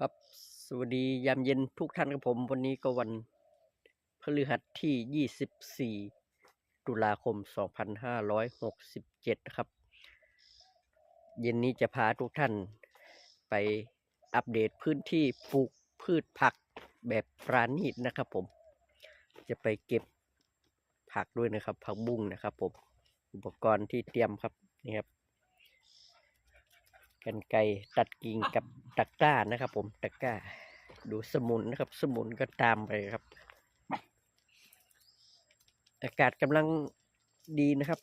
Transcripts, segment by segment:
ครับ สวัสดียามเย็นทุกท่านครับผม วันนี้ก็วันพฤหัสที่ 24 ตุลาคม 2567 ครับ เย็นนี้จะพาทุกท่านไปอัปเดตพื้นที่ปลูกพืชผักแบบปราณีตนะครับผม จะไปเก็บผักด้วยนะครับ ผักบุ้งนะครับผม อุปกรณ์ที่เตรียมครับนี่ครับ กันไกรตัดกิ่งกับตะกร้านะครับ ผมตะกร้า ดูสมุนนะครับ สมุนก็ตามไปครับ อากาศกำลังดีนะครับ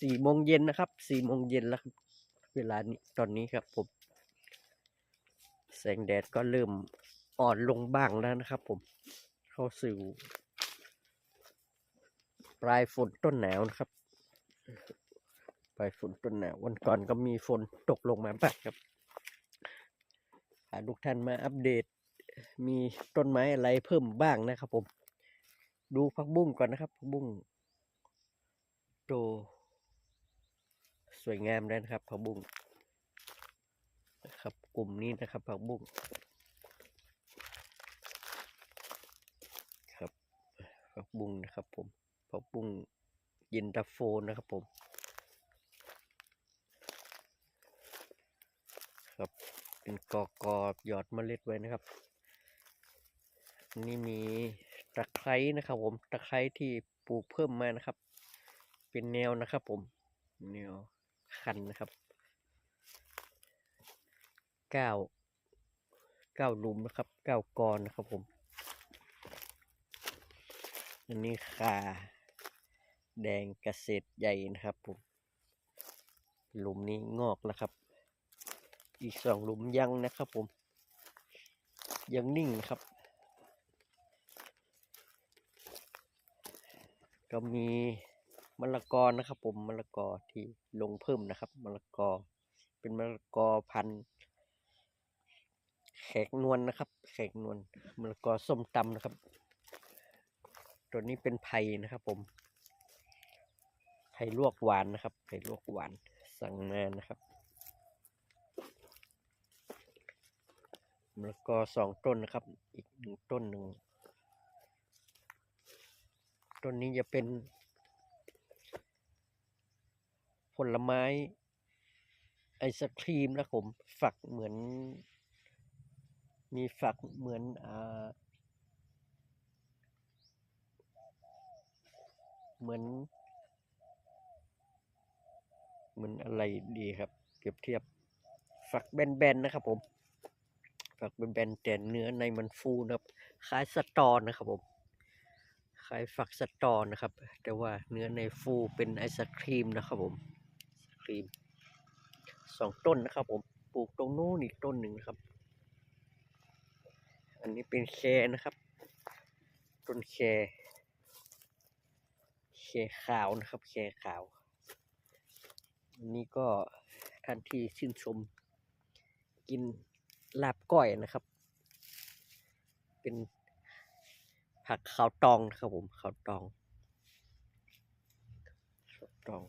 สี่โมงเย็นนะครับสี่โมงเย็นแล้วครับเวลานี้ตอนนี้ครับผมแสงแดดก็เริ่มอ่อนลงบ้างแล้วนะครับ ผมเข้าสู่ปลายฝนต้นหนาวนะครับ ปลายฝนต้นหนาววันก่อนก็มีฝนตกลงมาบ้างครับพาทุกท่านมาอัปเดต มีต้นไม้อะไรเพิ่มบ้างนะครับผม ดูผักบุ้งก่อนนะครับผักบุ้งโตสวยงามเลยนะครับผักบุ้งนะครับ กลุ่มนี้นะครับผักบุ้งครับผักบุ้งนะครับผมผักบุ้งเย็นตาโฟนะครับผม ครับ เป็นกอกอหยอดเมล็ดไว้นะครับ นี่มีตะไคร้นะครับ ผมตะไคร้ที่ปลูกเพิ่มมานะครับ เป็นแนวนะครับ ผมแนวคันนะครับเก้าเก้าลุมนะครับเก้ากรนะครับผมอันนี้คาแดงเกษตรใหญ่นะครับผมหลุมนี้งอกแล้วครับ อีกสองหลุมยังนะครับผม ยังนิ่งครับ ก็มีมะละกอนะครับ ผมมะละกอที่ลงเพิ่มนะครับมะละกอ เป็นมะละกอพันธุ์แขกนวลนะครับ แขกนวลมะละกอส้มตำนะครับ ตัวนี้เป็นไผ่นะครับ ผมไผ่ลวกหวานนะครับไผ่ลวกหวานสั่งมานะครับ มะละกอสองต้นนะครับ อีกหนึ่งต้นหนึ่งต้นนี้จะเป็น ผลไม้ไอศครีมนะผม ฝักเหมือน มีฝักเหมือนอ่าเหมือน เหมือนอะไรดีครับ เปรียบเทียบฝักแบนๆนะครับผม ฝักเป็นแบนๆแต่เนื้อในมันฟูนะครับคล้ายสตอนะครับผมคล้ายฝักสตอนะครับ แต่ว่าเนื้อในฟูเป็นไอศครีมนะครับผมไอศครีมสองต้นนะครับผมปลูกตรงนู้นอีกต้นหนึ่งนะครับ อันนี้เป็นแคนะครับ ต้นแคแคขาวนะครับแคขาวอันนี้ก็ท่านที่ชื่นชมกิน ลาบก้อยนะครับ เป็นผักขาวตองนะครับผมขาวตองขาวตอง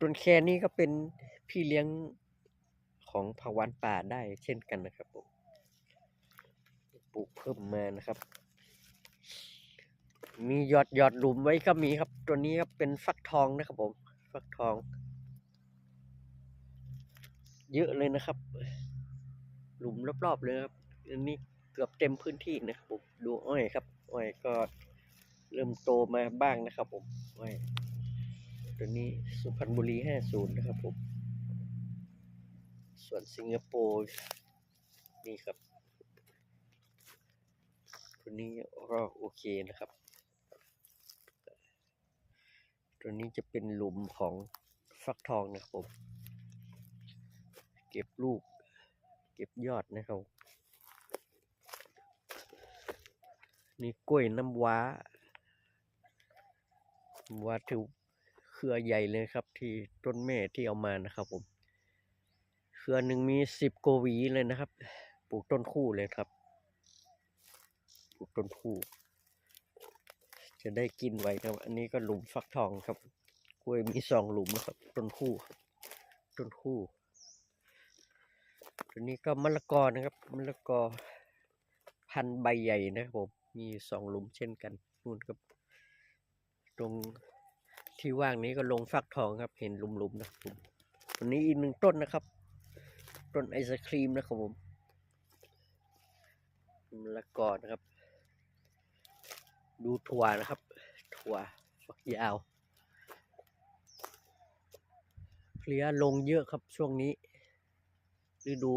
ต้นแคนี่ก็เป็นพี่เลี้ยงของผักวานป่าได้เช่นกันนะครับผมปลูกเพิ่มมานะครับ มีหยอดหยอดหลุมไว้ก็มีครับ ตัวนี้ก็เป็นฟักทองนะครับผม ฟักทอง เยอะเลยนะครับ หลุมรอบๆเลยครับอันนี้เกือบเต็มพื้นที่นะครับผมดูอ้อยครับอ้อยก็เริ่มโตมาบ้างนะครับผมอ้อยตัวนี้สุพรรณบุรีห้าศูนย์นะครับผมส่วนสิงคโปร์นี่ครับตัวนี้ก็โอเคนะครับ ตัวนี้จะเป็นหลุมของฟักทองนะครับผม เก็บลูก ก็บยอดนะครับ นี่กล้วยน้ำว้าว้าถือเครือใหญ่เลยครับ ที่ต้นแม่ที่เอามานะครับผม เครือหนึ่งมีสิบโกวีเลยนะครับ ปลูกต้นคู่เลยครับ ปลูกต้นคู่ จะได้กินไว้ครับ อันนี้ก็หลุมฟักทองครับ กล้วยมีสองหลุมนะครับ ต้นคู่ ต้นคู่ ตัวนี้ก็มะละกอนะครับมะละกอพันใบใหญ่นะครับผมมีสองหลุมเช่นกันนู่นครับ ตรงที่ว่างนี้ก็ลงฟักทองครับ เห็นหลุมๆนะครับผมตัวนี้อีกหนึ่งต้นนะครับ ต้นไอศครีมนะครับผมมะละกอนะครับ ดูถั่วนะครับ ถั่วฝักยาวเพลียลงเยอะครับช่วงนี้ ฤดู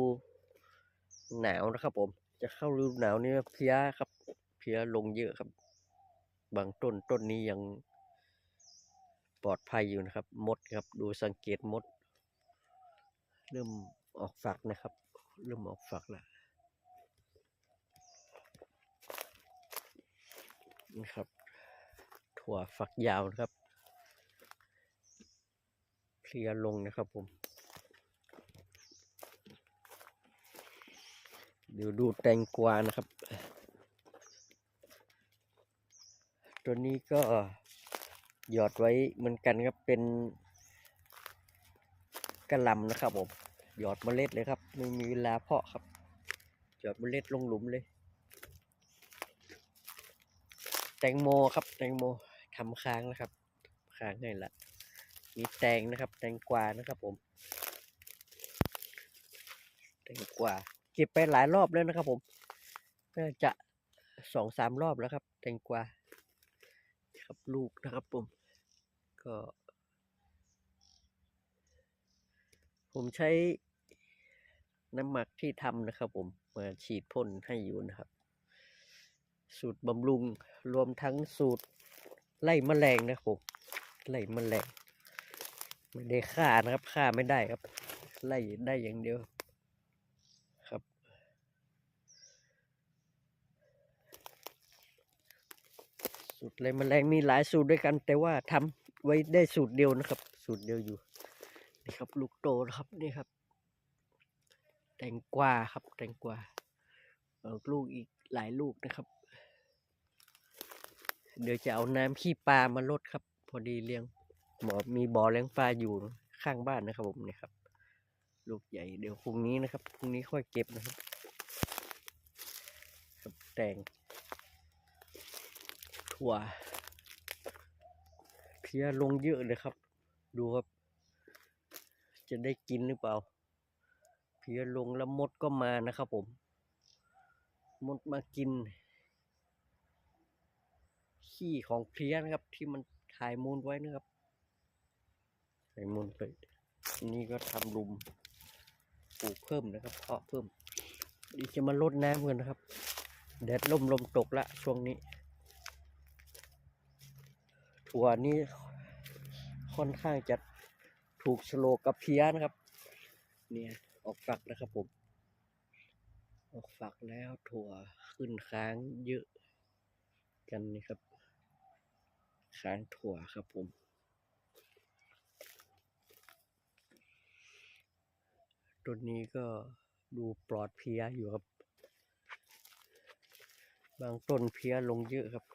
หนาวนะครับผม จะเข้าฤดูหนาวนี่เพลียครับ เพลียลงเยอะครับ บางต้นต้นนี้ยังปลอดภัยอยู่นะครับ มดครับ ดูสังเกตมด เริ่มออกฝักนะครับ เริ่มออกฝักแล้วนะครับ ถั่วฝักยาวนะครับเพลียลงนะครับผม เดี๋ยวดูแตงกวานะครับ ตัวนี้ก็หยอดไว้เหมือนกันครับเป็นกระลำนะครับผมหยอดเมล็ดเลยครับ ไม่มีเวลาเพาะครับ หยอดเมล็ดลงหลุมเลย แตงโมครับ แตงโมทำค้างนะครับ ค้างให้ละมีแตงนะครับ แตงกวานะครับผม แตงกวา เก็บไปหลายรอบแล้วนะครับ ผมน่าจะสองสามรอบแล้วครับแตงกวาครับลูกนะครับผมก็ ผมใช้น้ำหมักที่ทำนะครับ ผมมาฉีดพ่นให้อยู่นะครับ สูตรบำรุงรวมทั้งสูตรไล่แมลงนะครับผมไล่แมลงไม่ได้ฆ่านะครับฆ่าไม่ได้ครับ ไล่ได้อย่างเดียวครับ สูตรไล่แมลงมีหลายสูตรด้วยกัน แต่ว่าทำไว้ได้สูตรเดียวนะครับ สูตรเดียวอยู่นี่ครับ ลูกโตนะครับนี่ครับ แตงกวาครับ แตงกวาออกลูกอีกหลายลูกนะครับ เดี๋ยวจะเอาน้ำขี้ปลามาลดครับ พอดีเลี้ยงหมอมีบ่อเลี้ยงปลาอยู่ข้างบ้านนะครับผมนี่ครับ ลูกใหญ่เดี๋ยวพรุ่งนี้นะครับพรุ่งนี้ค่อยเก็บนะครับ ครับแตง ถั่วเพียลงเยอะเลยครับ ดูครับ จะได้กินหรือเปล่า เพียลงแล้วมดก็มานะครับผม มดมากิน ขี้ของเพียนะครับ ที่มันถ่ายมูลไว้นะครับถ่ายมูลไปนี่ก็ทำรุมปลูกเพิ่มนะครับ เพาะเพิ่มดีจะมาลดน้ำกันนะครับแดดลมลมตกละช่วงนี้ ถั่วนี่ค่อนข้างจะถูกสโลกกับเพลียนะครับ เนี่ยออกฝักนะครับผม ออกฝักแล้วถั่วขึ้นค้างเยอะกันนี่ครับ ค้างถั่วครับผม ต้นนี้ก็ดูปลอดเพลียอยู่ครับ บางต้นเพลียลงเยอะครับ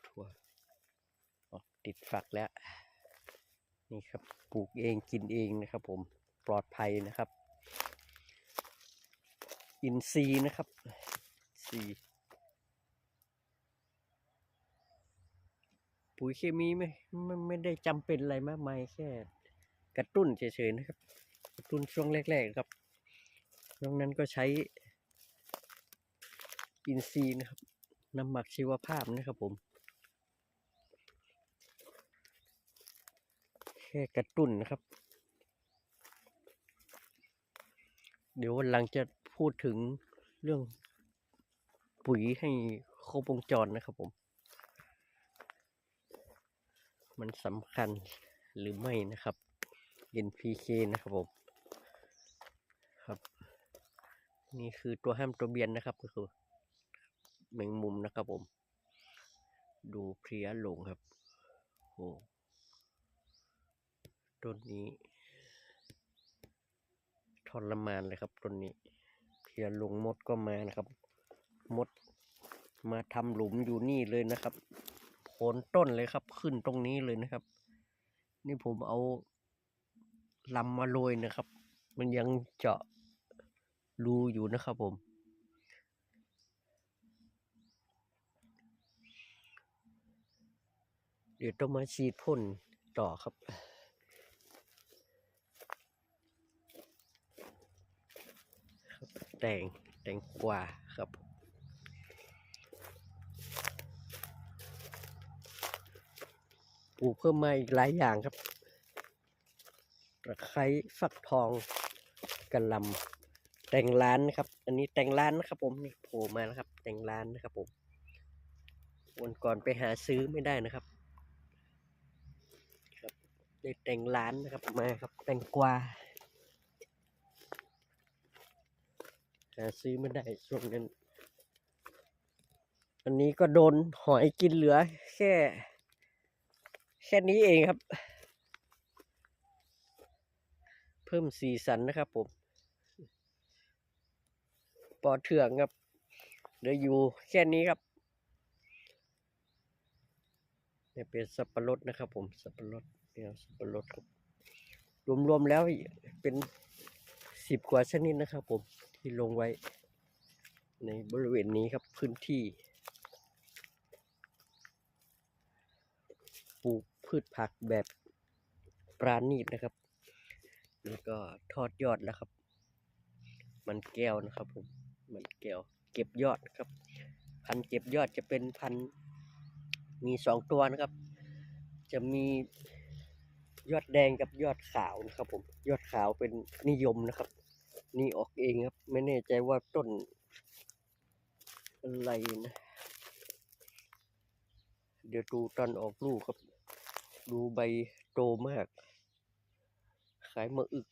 ติดฝักแล้ว นี่ครับปลูกเองกินเองนะครับ ผมปลอดภัยนะครับ อินทรีนะครับซีปุ๋ยเคมีไม่ไม่ไม่ได้จำเป็นอะไรมากมายแค่กระตุ้นเฉยๆนะครับ กระตุ้นช่วงแรกๆครับนอกนั้นก็ใช้อินทรีนะครับน้ำหมักชีวภาพนะครับผม ค่กระตุ้นนะครับ เดี๋ยววันหลังจะพูดถึงเรื่องปุ๋ยให้ครบวงจรนะครับผม มันสำคัญหรือไม่นะครับ NPK นะครับผม ครับ นี่คือตัวห้ามตัวเบียนนะครับก็คือแมงมุมนะครับผม ดูเพลียหลงครับโอ้ ต้นนี้ทรมานเลยครับต้นนี้เพียลงมดก็มานะครับ มดมาทำหลุมอยู่นี่เลยนะครับโคนต้นเลยครับ ขึ้นตรงนี้เลยนะครับ นี่ผมเอาลำมาโรยนะครับ มันยังเจาะรูอยู่นะครับผมเดี๋ยวต้องมาฉีดพ่นต่อครับ ครับ แต่งแตงกวาครับปลูกเพิ่มมาอีกหลายอย่างครับตะไคร้ฟักทองกระลำแต่งร้านนะครับ อันนี้แต่งร้านนะครับผมนี่โผล่มาแล้วครับแต่งร้านนะครับผมวันก่อนไปหาซื้อไม่ได้นะครับครับได้แต่งร้านนะครับมาครับแต่งกวา หาซื้อไม่ได้ช่วงนั้น อันนี้ก็โดนหอยกินเหลือ แค่ แค่นี้เองครับ เพิ่มสีสันนะครับผม ปอเถื่องครับเหลืออยู่แค่นี้ครับเนี่ยเป็นสับปะรดนะครับผมสับปะรดเนี่ยสับปะรดครับรวมๆแล้วเป็นสิบกว่าชนิดนะครับผม ที่ลงไว้ ในบริเวณนี้ครับพื้นที่ ปลูกพืชผักแบบปราณีตนะครับ แล้วก็ทอดยอดแล้วครับ มันแก้วนะครับผม มันแก้ว เก็บยอดครับ พันเก็บยอดจะเป็นพันมีสองตัวนะครับ จะมียอดแดงกับยอดขาวนะครับผม ยอดขาวเป็นนิยมนะครับ นี่ออกเองครับ ไม่แน่ใจว่าต้นอะไรนะ เดี๋ยวดูตอนออกลูกครับ ดูใบโตมาก ขายมาอึก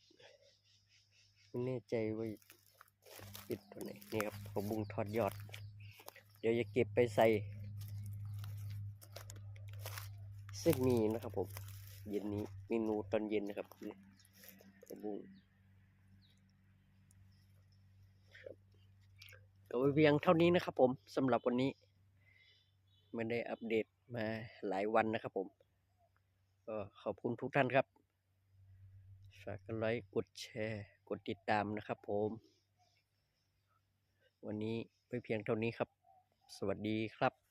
ไม่แน่ใจว่าปิดตัวไหนนี่ครับผักบุ้งทอดยอด เดี๋ยวจะเก็บไปใส่เส้นมีนะครับผม เย็นนี้เมนูตอนเย็นนะครับนี่ผักบุ้งครับก็ไว้ เพียงเท่านี้นะครับผมสำหรับวันนี้ไม่ได้อัปเดตมาหลายวันนะครับผม ก็ขอบคุณทุกท่านครับฝากกดไลค์กดแชร์ กดติดตามนะครับผม วันนี้ไม่เพียงเท่านี้ครับ สวัสดีครับ